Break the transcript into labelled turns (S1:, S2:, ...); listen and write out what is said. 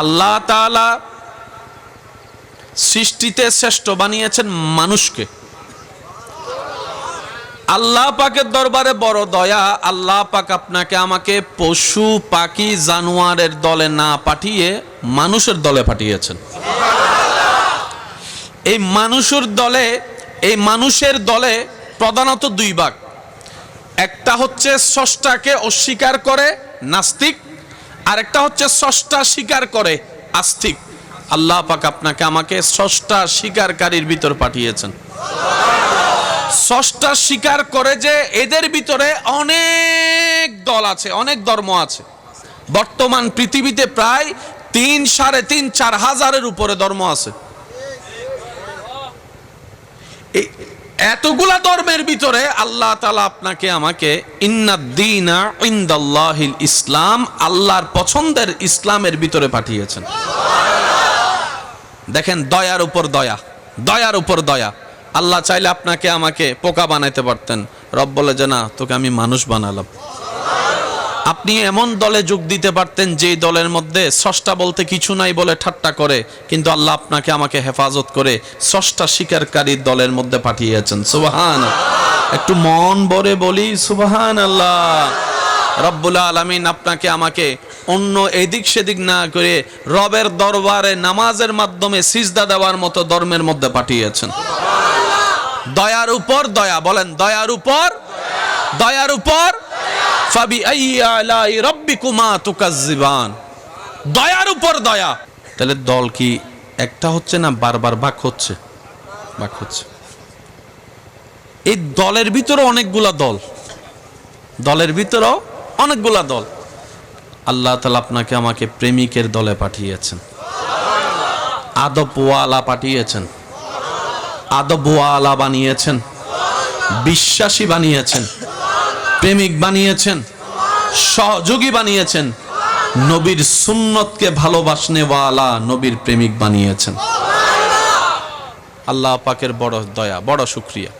S1: আল্লাহ তাআলা সৃষ্টিতে শ্রেষ্ঠ বানিয়েছেন মানুষকে। আল্লাহ পাকের দরবারে বড় দয়া, আল্লাহ পাক আপনাকে আমাকে পশু, পাখি, জানোয়ারের দলে না পাঠিয়ে মানুষের দলে পাঠিয়েছেন। এই মানুষের দলে, এই মানুষের দলে প্রধানত দুই ভাগ। একটা হচ্ছে স্রষ্টাকে অস্বীকার করে নাস্তিক আর একটা হচ্ছে ষষ্ঠা স্বীকার করে, আস্তিক। আল্লাহ পাক আপনাকে আমাকে ষষ্ঠা স্বীকারকারীর ভিতর পাঠিয়েছেন। ষষ্ঠা স্বীকার করে যে এদের ভিতরে অনেক দল আছে, অনেক ধর্ম আছে। বর্তমান পৃথিবীতে প্রায় তিন সাড়ে তিন চার হাজারের উপরে ধর্ম আছে। এতগুলা ধর্মের ভিতরে আল্লাহ তালা আপনাকে আমাকে ইন্নাদ্দিনা ইসলাম আল্লাহর পছন্দের ইসলামের ভিতরে পাঠিয়েছেন। দেখেন, দয়ার উপর দয়া, দয়ার উপর দয়া। আল্লাহ চাইলে আপনাকে আমাকে পোকা বানাইতে পারতেন। রব বলে যে, না, তোকে আমি মানুষ বানালাম। আপনি এমন দলে যোগ দিতে পারতেন যে দলের মধ্যে স্রষ্টা বলতে কিছু নাই বলে ঠাট্টা করে কিন্তু আল্লাহ আপনাকে আমাকে হেফাজত করে স্রষ্টা স্বীকারকারীর দলের মধ্যে পাঠিয়েছেন। সুবাহান একটু মন ভরে বলি সুবাহান আল্লাহ রব্বুল আলমিন আপনাকে আমাকে অন্য এদিক সেদিক না করে রবের দরবারে নামাজের মাধ্যমে সিজদা দেওয়ার মতো ধর্মের মধ্যে পাঠিয়েছেন। দয়ার উপর দয়া বলেন দয়ার উপর দয়ার উপর ফাবি আলাই রব্বিকুমা তুকাজ্জিবান দয়ার উপর দয়া। তাহলে দল কি একটা হচ্ছে না বারবার ভাগ হচ্ছে? ভাগ হচ্ছে। এই দলের ভিতরে অনেকগুলা দল। দলের ভিতরেও অনেকগুলা দল। আল্লাহ তালা আপনাকে আমাকে প্রেমিকের দলে পাঠিয়েছেন। আদবওয়ালা পাঠিয়েছেন। আদবওয়ালা বানিয়েছেন। বিশ্বাসী বানিয়েছেন। প্রেমিক বানিয়েছেন, সহযোগী বানিয়েছেন, নবীর সুন্নতকে ভালোবাসনেওয়ালা নবীর প্রেমিক বানিয়েছেন। আল্লাহ পাকের বড় দয়া, বড় শুক্রিয়া।